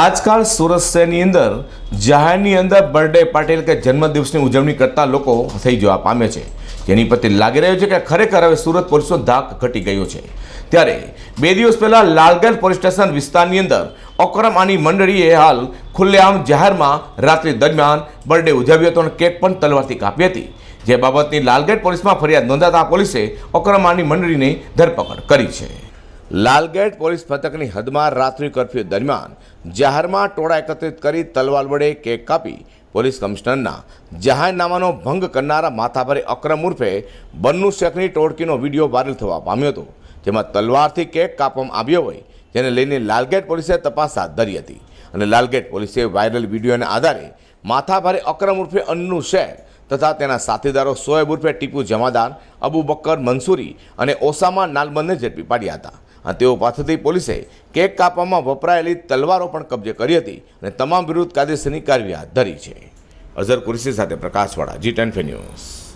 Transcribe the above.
આજકાલ સુરત શહેરની અંદર જાહેરની અંદર બર્થડે પાર્ટી કે જન્મદિવસની ઉજવણી કરતા લોકો થઈ જવા પામે છે. જેની પરથી લાગી રહ્યું છે કે ખરેખર હવે સુરત પોલીસનો ધાક ઘટી ગયો છે. ત્યારે બે દિવસ પહેલાં લાલગંજ પોલીસ સ્ટેશન વિસ્તારની અંદર ઓકરમ આની મંડળીએ હાલ ખુલ્લેઆમ જાહેરમાં રાત્રિ દરમિયાન બર્થડે ઉજવ્યો હતો અને કેક પણ તલવારથી કાપી હતી. જે બાબતની લાલગેટ પોલીસમાં ફરિયાદ નોંધાતા પોલીસે ઓકરમ આની મંડળીની ધરપકડ કરી છે. લાલગેટ પોલીસ મથકની હદમાં રાત્રિ કર્ફ્યુ દરમિયાન જાહેરમાં ટોળા એકત્રિત કરી તલવાર વડે કેક કાપી પોલીસ કમિશનરના જાહેરનામાનો ભંગ કરનારા માથાભારે અક્રમ ઉર્ફે બન્નુ શેખની ટોળકીનો વીડિયો વાયરલ થવા પામ્યો હતો. જેમાં તલવારથી કેક કાપવામાં આવ્યો હોય જેને લઈને લાલગેટ પોલીસે તપાસ હાથ ધરી હતી અને લાલગેટ પોલીસે વાયરલ વિડીયોના આધારે માથાભારે અક્રમ ઉર્ફે અન્નુ શેખ તથા તેના સાથીદારો સોએબ ઉર્ફે ટીપુ જમાદાર અબુ બક્કર મંસૂરી અને ઓસામા નાલબંધને ઝડપી પાડ્યા હતા. અને તેઓ પાસેથી પોલીસે કેક કાપવામાં વપરાયેલી તલવારો પણ કબજે કરી હતી અને તમામ વિરુદ્ધ કાયદેસરની કાર્યવાહી હાથ ધરી છે. અઝર કુરશી સાથે પ્રકાશવાળા જી ટેન ન્યૂઝ